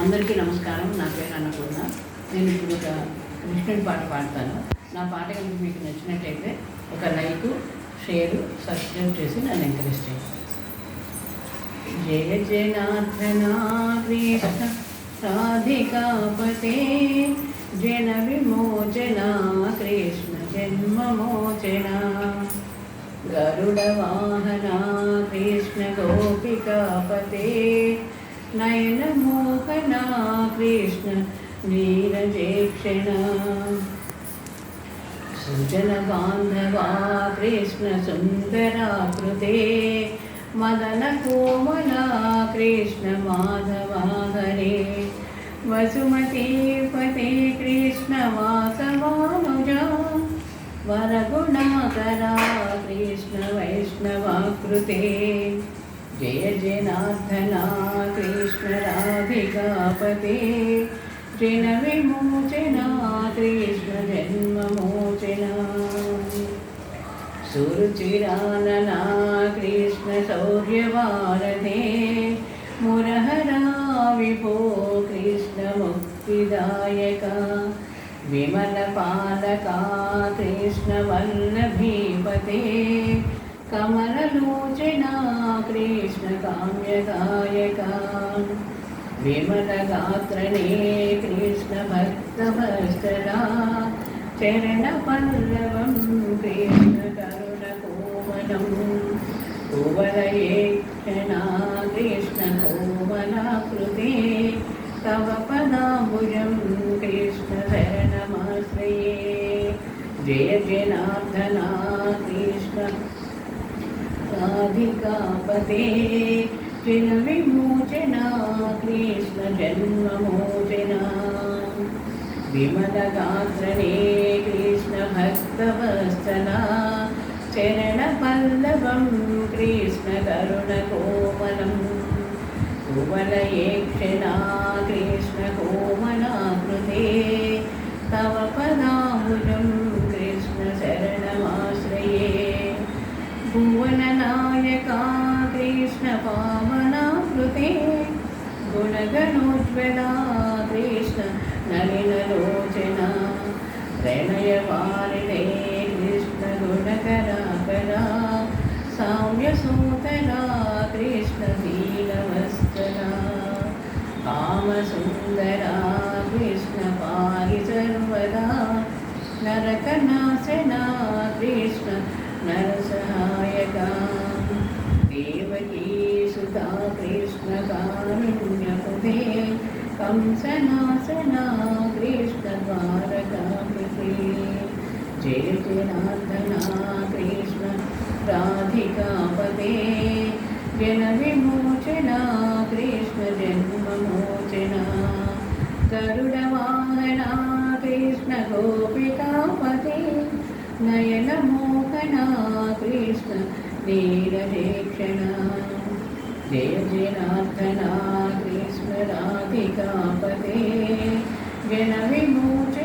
అందరికీ నమస్కారం. నా పేరు అన్నపూర్ణ నేను ఇప్పుడు ఒక కృష్ణుడి పాట పాడతాను. నా పాట కనుక మీకు నచ్చినట్టయితే ఒక లైక్ షేర్ సబ్స్క్రైబ్ చేసి నన్ను ఎంకరేజ్ చేయండి. జయ జనార్దన కృష్ణ రాధికాపతే జన విమోచన కృష్ణ జన్మమోచన గరుడ వాహన కృష్ణ గోపికాపతే నయనమోహన కృష్ణ వీరజేక్షణ సుజన బాంధవా కృష్ణ సుందరాకృతే మదన కోమల కృష్ణ మాధవా హరే వసుమతీపతే కృష్ణ వాసవానుజ వరగుణాకరా కృష్ణ जय जनार्दना कृष्णराधिकापते ऋणविमोचना कृष्णजन्ममोचना सुरुचिरानना कृष्णसौर्यवारते मुरहरा विभो कृष्णमुक्तिदायका। विमलपालका कृष्णवल्लभीपते। కమలలోచనా కృష్ణ కామ్యదాయక విమలగాత్రణే కృష్ణ భక్తభస్తరా చరణ కృష్ణ కరుణ కోమలం. కువలయే క్షణా కృష్ణ కోమలాకృతే. తవ పదాంబుజం కృష్ణ శరణమాశ్రయే. జయ జనార్దనా కృష్ణ రాధికాపతే జన విమోచన కృష్ణ జన్మమోచన. విమలగాత్రణే కృష్ణ భక్తవత్సలా చరణ పల్లవం కృష్ణ కరుణ కోమలం. కువలయే కృష్ణ భువననాయకా కృష్ణ పావనాకృతే గుణగణోజ్వలా కృష్ణ నలినలోచన ప్రణయవారిణే కృష్ణ గుణకరాకరా సామ్యసూతరా కృష్ణ దీనవస్తరా కామసుందరా సుతా కృష్ణ కారుణ్యకుతే కంసనాశనా కృష్ణ ద్వారకాపతి జయ జనార్దనా కృష్ణ రాధికాపతే జన విమోచన కృష్ణ జన్మమోచన గరుడవాహన కృష్ణ